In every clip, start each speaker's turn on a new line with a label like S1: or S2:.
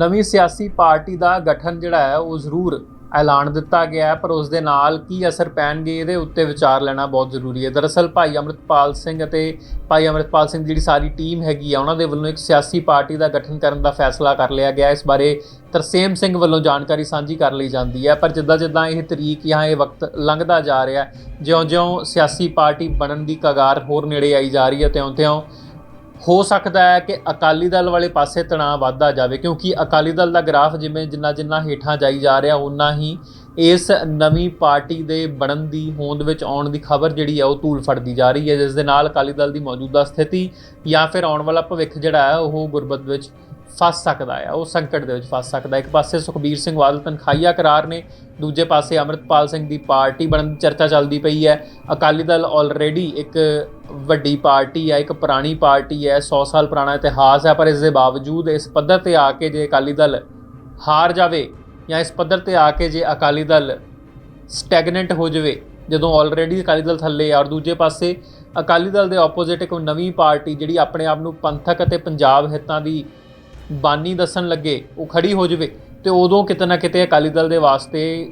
S1: ਨਵੀਂ ਸਿਆਸੀ ਪਾਰਟੀ ਦਾ ਗਠਨ ਜਿਹੜਾ ਹੈ, ਉਹ ਜ਼ਰੂਰ ਐਲਾਨ ਦਿੱਤਾ ਗਿਆ ਪਰ ਉਸ ਦੇ ਨਾਲ ਕੀ ਅਸਰ ਪੈਣਗੇ, ਇਹਦੇ ਉੱਤੇ ਵਿਚਾਰ ਲੈਣਾ ਬਹੁਤ ਜ਼ਰੂਰੀ ਹੈ। ਦਰਅਸਲ ਭਾਈ ਅਮਰਿਤਪਾਲ ਸਿੰਘ ਅਤੇ ਭਾਈ ਅਮਰਿਤਪਾਲ ਸਿੰਘ ਦੀ ਜਿਹੜੀ ਸਾਰੀ ਟੀਮ ਹੈਗੀ ਆ, ਉਹਨਾਂ ਦੇ ਵੱਲੋਂ ਇੱਕ ਸਿਆਸੀ ਪਾਰਟੀ ਦਾ ਗਠਨ ਕਰਨ ਦਾ ਫੈਸਲਾ ਕਰ ਲਿਆ ਗਿਆ। ਇਸ ਬਾਰੇ ਤਰਸੇਮ ਸਿੰਘ ਵੱਲੋਂ ਜਾਣਕਾਰੀ ਸਾਂਝੀ ਕਰ ਲਈ ਜਾਂਦੀ ਹੈ, ਪਰ ਜਿੱਦਾਂ ਜਿੱਦਾਂ ਇਹ ਤਰੀਕ ਜਾਂ ਇਹ ਵਕਤ ਲੰਘਦਾ ਜਾ ਰਿਹਾ ਜਿਉਂ-ਜਿਉਂ ਸਿਆਸੀ ਪਾਰਟੀ ਬਣਨ ਦੀ ਕਗਾਰ ਹੋਰ ਨੇੜੇ ਆਈ ਜਾ ਰਹੀ ਹੈ ਤਿਉਂ-ਤਿਉਂ ਹੋ ਸਕਦਾ ਹੈ ਕਿ ਅਕਾਲੀ ਦਲ ਵਾਲੇ ਪਾਸੇ ਤਣਾਅ ਵੱਧਦਾ ਜਾਵੇ, ਕਿਉਂਕਿ ਅਕਾਲੀ ਦਲ ਦਾ ਗ੍ਰਾਫ ਜਿਵੇਂ ਜਿੰਨਾ ਜਿੰਨਾ ਹੇਠਾਂ ਜਾਈ ਜਾ ਰਿਹਾ ਉਨਾ ਹੀ ਇਸ ਨਵੀਂ ਪਾਰਟੀ ਦੇ ਬਣਨ ਦੀ ਹੋਂਦ ਵਿੱਚ ਆਉਣ ਦੀ ਖਬਰ ਜਿਹੜੀ ਹੈ ਉਹ ਧੂਲ ਫੜਦੀ ਜਾ ਰਹੀ ਹੈ, ਜਿਸ ਦੇ ਨਾਲ ਅਕਾਲੀ ਦਲ ਦੀ ਮੌਜੂਦਾ ਸਥਿਤੀ ਜਾਂ ਫਿਰ ਆਉਣ ਵਾਲਾ ਭਵਿੱਖ ਜਿਹੜਾ ਹੈ, ਉਹ ਗੁਰਬਤ ਵਿੱਚ ਫਸ ਸਕਦਾ ਹੈ ਉਹ ਸੰਕਟ ਦੇ ਵਿੱਚ ਫਸ ਸਕਦਾ। ਇੱਕ ਪਾਸੇ ਸੁਖਬੀਰ ਸਿੰਘ ਬਾਦਲ ਤਨਖਾਹੀਆ ਕਰਾਰ ਨੇ, ਦੂਜੇ ਪਾਸੇ ਅਮਰਿਤਪਾਲ ਸਿੰਘ ਦੀ ਪਾਰਟੀ ਬਣਨ ਦੀ ਚਰਚਾ ਚੱਲਦੀ ਪਈ ਹੈ। ਅਕਾਲੀ ਦਲ ਆਲਰੇਡੀ ਇੱਕ ਵੱਡੀ ਪਾਰਟੀ ਹੈ, ਇੱਕ ਪੁਰਾਣੀ ਪਾਰਟੀ ਹੈ 100 ਸਾਲ ਪੁਰਾਣਾ ਇਤਿਹਾਸ ਹੈ, ਪਰ ਇਸ ਦੇ ਬਾਵਜੂਦ ਇਸ ਪੱਧਰ ਤੇ ਆ ਕੇ ਜੇ ਅਕਾਲੀ ਦਲ ਹਾਰ ਜਾਵੇ ਜਾਂ ਇਸ ਪੱਧਰ ਤੇ ਆ ਕੇ ਜੇ ਅਕਾਲੀ ਦਲ ਸਟੈਗਨੈਂਟ ਹੋ ਜਾਵੇ, ਜਦੋਂ ਆਲਰੇਡੀ ਅਕਾਲੀ ਦਲ ਥੱਲੇ ਆ ਔਰ ਦੂਜੇ ਪਾਸੇ ਅਕਾਲੀ ਦਲ ਦੇ ਆਪੋਜ਼ਿਟ ਇੱਕ ਨਵੀਂ ਪਾਰਟੀ ਜਿਹੜੀ ਆਪਣੇ ਆਪ ਨੂੰ ਪੰਥਕ ਅਤੇ ਪੰਜਾਬ ਹਿੱਤਾਂ ਦੀ ਬਾਨੀ ਦੱਸਣ ਲੱਗੇ, ਉਹ ਖੜੀ ਹੋ ਜਾਵੇ ਤੇ ਉਦੋਂ ਕਿਤੇ ਨਾ ਕਿਤੇ ਅਕਾਲੀ ਦਲ ਦੇ ਵਾਸਤੇ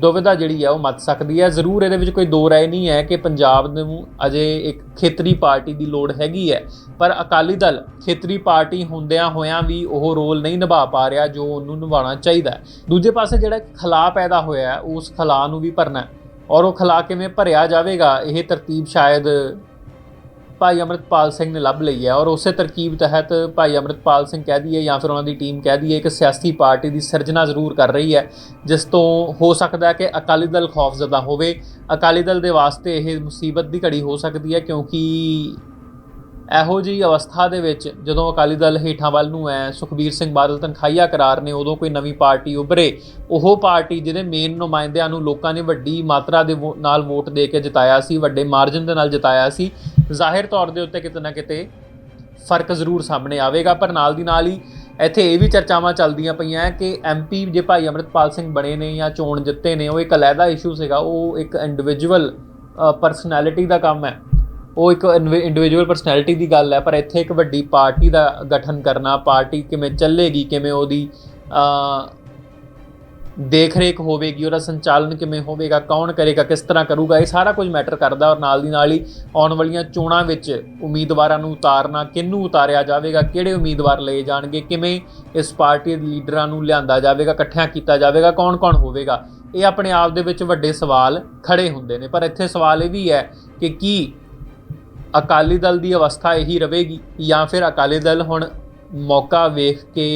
S1: ਦੁਵਿਧਾ ਜਿਹੜੀ ਹੈ ਉਹ ਮੱਚ ਸਕਦੀ ਹੈ ਜ਼ਰੂਰ ਇਹਦੇ ਵਿੱਚ ਕੋਈ ਦੋ ਰਾਏ ਨਹੀਂ ਹੈ ਕਿ ਪੰਜਾਬ ਨੂੰ ਅਜੇ ਇੱਕ ਖੇਤਰੀ ਪਾਰਟੀ ਦੀ ਲੋੜ ਹੈਗੀ ਹੈ, ਪਰ ਅਕਾਲੀ ਦਲ ਖੇਤਰੀ ਪਾਰਟੀ ਹੁੰਦਿਆਂ ਹੋਇਆਂ ਵੀ ਉਹ ਰੋਲ ਨਹੀਂ ਨਿਭਾ ਪਾ ਰਿਹਾ ਜੋ ਉਹਨੂੰ ਨਿਭਾਉਣਾ ਚਾਹੀਦਾ ਦੂਜੇ ਪਾਸੇ ਜਿਹੜਾ ਖਲਾ ਪੈਦਾ ਹੋਇਆ, ਉਸ ਖਲਾ ਨੂੰ ਵੀ ਭਰਨਾ ਔਰ ਉਹ ਖਲਾ ਕਿਵੇਂ ਭਰਿਆ ਜਾਵੇਗਾ, ਇਹ ਤਰਤੀਬ ਸ਼ਾਇਦ ਭਾਈ ਅਮਰਿਤਪਾਲ ਸਿੰਘ ਨੇ ਲੱਭ ਲਈ ਹੈ ਔਰ ਉਸੇ ਤਰਕੀਬ ਤਹਿਤ ਭਾਈ ਅਮਰਿਤਪਾਲ ਸਿੰਘ ਕਹਿ ਦਈਏ ਜਾਂ ਫਿਰ ਉਹਨਾਂ ਦੀ ਟੀਮ ਕਹਿ ਦਈਏ, ਇੱਕ ਸਿਆਸੀ ਪਾਰਟੀ ਦੀ ਸਿਰਜਣਾ ਜ਼ਰੂਰ ਕਰ ਰਹੀ ਹੈ, ਜਿਸ ਤੋਂ ਹੋ ਸਕਦਾ ਹੈ ਕਿ ਅਕਾਲੀ ਦਲ ਖੌਫ ਖੌਫਜ਼ਦਾ ਹੋਵੇ। ਅਕਾਲੀ ਦਲ ਦੇ ਵਾਸਤੇ ਇਹ ਮੁਸੀਬਤ ਦੀ ਘੜੀ ਹੋ ਸਕਦੀ ਹੈ ਕਿਉਂਕਿ ਇਹੋ ਜਿਹੀ ਅਵਸਥਾ ਦੇ ਵਿੱਚ ਜਦੋਂ ਅਕਾਲੀ ਦਲ ਹੇਠਾਂ ਵੱਲ ਨੂੰ ਹੈ ਸੁਖਬੀਰ ਸਿੰਘ ਬਾਦਲ ਤਨਖਾਹੀਆ ਕਰਾਰ ਨੇ, ਉਦੋਂ ਕੋਈ ਨਵੀਂ ਪਾਰਟੀ ਉਭਰੇ। ਉਹ ਪਾਰਟੀ ਜਿਹਦੇ ਮੇਨ ਨੁਮਾਇੰਦਿਆਂ ਨੂੰ ਲੋਕਾਂ ਨੇ ਵੱਡੀ ਮਾਤਰਾ ਦੇ ਵੋ- ਨਾਲ ਵੋਟ ਦੇ ਕੇ ਜਿਤਾਇਆ ਸੀ, ਵੱਡੇ ਮਾਰਜਨ ਦੇ ਨਾਲ ਜਿਤਾਇਆ ਸੀ। ਜ਼ਾਹਿਰ ਤੌਰ ਦੇ ਉੱਤੇ ਕਿਤੇ ਨਾ ਕਿਤੇ ਫ਼ਰਕ ਜ਼ਰੂਰ ਸਾਹਮਣੇ ਆਵੇਗਾ, ਪਰ ਨਾਲ ਦੀ ਨਾਲ ਹੀ ਇੱਥੇ ਇਹ ਵੀ ਚਰਚਾਵਾਂ ਚੱਲਦੀਆਂ ਪਈਆਂ ਕਿ ਐਮਪੀ ਜੇ ਭਾਈ ਅਮਰਿਤਪਾਲ ਸਿੰਘ ਬਣੇ ਨੇ ਜਾਂ ਚੋਣ ਜਿੱਤੇ ਨੇ, ਉਹ ਇੱਕ ਅਲੱਗਾ ਇਸ਼ੂ ਸੀਗਾ, ਉਹ ਇੱਕ ਇੰਡੀਵਿਜੂਅਲ ਪਰਸਨੈਲਿਟੀ ਦਾ ਕੰਮ ਹੈ ਉਹ ਇੱਕ ਇੰਡੀਵਿਜੂਅਲ ਪਰਸਨੈਲਿਟੀ ਦੀ ਗੱਲ ਹੈ ਪਰ ਇੱਥੇ ਇੱਕ ਵੱਡੀ ਪਾਰਟੀ ਦਾ ਗਠਨ ਕਰਨਾ ਪਾਰਟੀ ਕਿਵੇਂ ਚੱਲੇਗੀ ਕਿਵੇਂ ਉਹਦੀ ਅ, ਦੇਖ ਰੇਖ ਹੋਵੇਗੀ ਉਹਦਾ ਸੰਚਾਲਨ ਕਿਵੇਂ ਹੋਵੇਗਾ ਕੌਣ ਕਰੇਗਾ ਕਿਸ ਤਰ੍ਹਾਂ ਕਰੂਗਾ ਇਹ ਸਾਰਾ ਕੁਝ ਮੈਟਰ ਕਰਦਾ ਔਰ ਨਾਲ ਦੀ ਨਾਲ ਹੀ ਆਉਣ ਵਾਲੀਆਂ ਚੋਣਾਂ ਵਿੱਚ ਉਮੀਦਵਾਰਾਂ ਨੂੰ ਉਤਾਰਨਾ ਕਿਹਨੂੰ ਉਤਾਰਿਆ ਜਾਵੇਗਾ ਕਿਹੜੇ ਉਮੀਦਵਾਰ ਲਏ ਜਾਣਗੇ ਕਿਵੇਂ ਇਸ ਪਾਰਟੀ ਦੇ ਲੀਡਰਾਂ ਨੂੰ ਲਿਆਂਦਾ ਜਾਵੇਗਾ ਇਕੱਠਿਆਂ ਕੀਤਾ ਜਾਵੇਗਾ ਕੌਣ-ਕੌਣ ਹੋਵੇਗਾ ਇਹ ਆਪਣੇ ਆਪ ਦੇ ਵਿੱਚ ਵੱਡੇ ਸਵਾਲ ਖੜੇ ਹੁੰਦੇ ਨੇ ਪਰ ਇੱਥੇ ਸਵਾਲ ਇਹ ਵੀ ਹੈ ਕਿ ਕੀ ਅਕਾਲੀ ਦਲ ਦੀ ਅਵਸਥਾ ਇਹੀ ਰਹੇਗੀ ਜਾਂ ਫਿਰ ਅਕਾਲੀ ਦਲ ਹੁਣ ਮੌਕਾ ਵੇਖ ਕੇ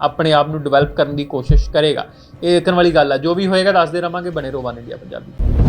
S1: ਆਪਣੇ ਆਪ ਨੂੰ ਡਿਵੈਲਪ ਕਰਨ ਦੀ ਕੋਸ਼ਿਸ਼ ਕਰੇਗਾ। ਇਹ ਦੇਖਣ ਵਾਲੀ ਗੱਲ ਆ। ਜੋ ਵੀ ਹੋਏਗਾ, ਦੱਸਦੇ ਰਵਾਂਗੇ। ਬਣੇ ਰਹੋ ਵਨ ਇੰਡੀਆ ਪੰਜਾਬੀ।